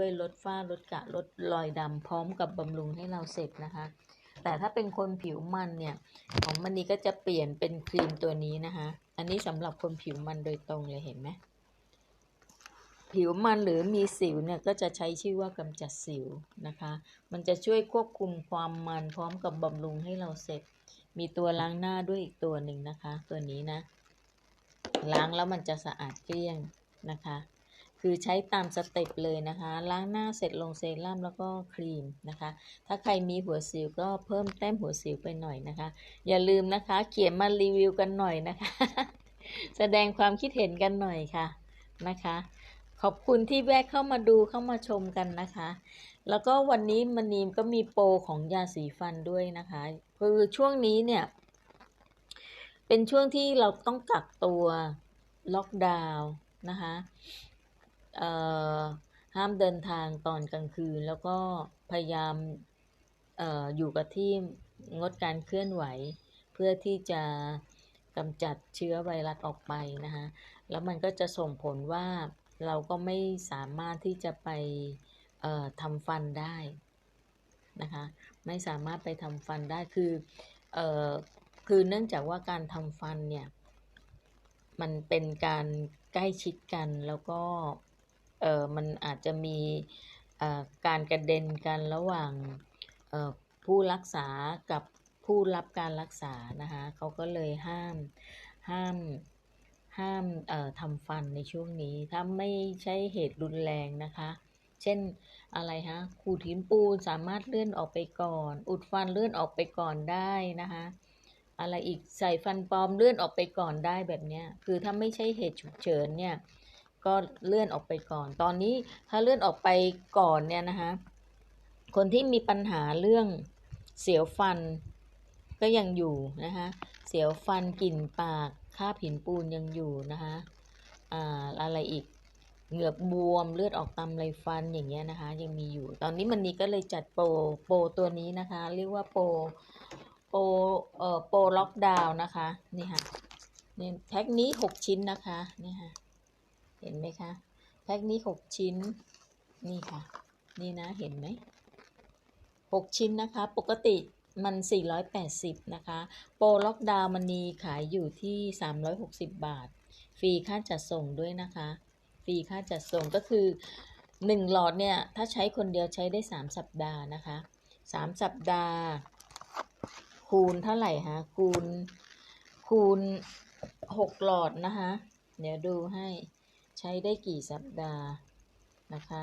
ด้วยลดฝ้าลดกระลดรอยดำพร้อมกับบำรุงให้เราเสร็จนะคะ แต่ถ้าเป็นคนผิวมันเนี่ย ของมันนี้ก็จะเปลี่ยนเป็นครีมตัวนี้นะคะ อันนี้สำหรับคนผิวมันโดยตรงเลยเห็นไหมผิวมันหรือมีสิวเนี่ยก็จะใช้ชื่อว่ากำจัดสิวนะคะ มันจะช่วยควบคุมความมันพร้อมกับบำรุงให้เราเสร็จ มีตัวล้างหน้าด้วยอีกตัวหนึ่งนะคะ ตัวนี้นะ ล้างแล้วมันจะสะอาดเกลี้ยงนะคะ คือใช้ตามสเต็ปเลยนะคะ ล้างหน้าเสร็จลงเซรั่มแล้วก็ครีมนะคะ ถ้าใครมีหัวสิวก็เพิ่มแต้มหัวสิวไปหน่อยนะคะ อย่าลืมนะคะ เขียนมารีวิวกันหน่อยนะคะ แสดงความคิดเห็นกันหน่อยค่ะนะคะ ขอบคุณที่แวะเข้ามาดูเข้ามาชมกันนะคะ แล้วก็วันนี้มันนีมก็มีโปรของยาสีฟันด้วยนะคะคือช่วงนี้เนี่ย เป็นช่วงที่เราต้องกักตัวล็อกดาวน์นะคะ ห้ามเดินทางตอนกลางคืน แล้วก็พยายามออยู่กับที่งดการเคลื่อนไหว เพื่อที่จะกำจัดเชื้อไวรัสออกไปนะคะแล้วมันก็จะส่งผลว่าเราก็ไม่สามารถที่จะไปทำฟันได้นะคะไม่สามารถไปทำฟันได้คือเอ่อคือเนื่องจากว่าการทำฟันเนี่ย มันเป็นการใกล้ชิดกันแล้วก็ เออมันอาจจะมีการกระเด็นกันระหว่างผู้รักษากับผู้รับการรักษานะคะเขาก็เลยห้ามห้ามห้ามทำฟันในช่วงนี้ ถ้าไม่ใช่เหตุรุนแรงนะคะ เช่นอะไรฮะขูดหินปูนสามารถเลื่อนออกไปก่อน อุดฟันเลื่อนออกไปก่อนได้นะคะอะไรอีกใส่ฟันปลอมเลื่อนออกไปก่อนได้แบบนี้คือถ้าไม่ใช่เหตุฉุกเฉินเนี่ย ก็เลื่อนออกไปก่อน ตอนนี้ถ้าเลื่อนออกไปก่อนเนี่ยนะคะ คนที่มีปัญหาเรื่องเสียวฟันก็ยังอยู่นะคะเสียวฟันกลิ่นปากคาบหินปูนยังอยู่นะคะอ่าอะไรอีกเหงือกบวมเลือดออกตามไรฟันอย่างเงี้ยนะคะ ยังมีอยู่ ตอนนี้มันนี้ก็เลยจัดโปรโปรตัวนี้นะคะ เรียกว่าโปรโปรเอ่อโปรล็อกดาวน์นะคะนี่ค่ะนี่แพ็คนี้หกชิ้นนะคะนี่ค่ะ เห็นไหมคะแพ็คนี้หกชิ้น นี่ค่ะ นี่นะเห็นไหมหกชิ้นนะคะ ปกติมัน 480 นะคะ โปรล็อกดาวน์มันมีขายอยู่ที่ 360 บาท ฟรีค่าจัดส่งด้วยนะคะ ฟรีค่าจัดส่งก็คือ 1 หลอดเนี่ย ถ้าใช้คนเดียวใช้ได้ 3 สัปดาห์นะคะ 3 สัปดาห์ คูณเท่าไหร่คะคูณ คูณ 6 หลอดนะคะ เดี๋ยวดูให้ ใช้ได้กี่สัปดาห์นะคะ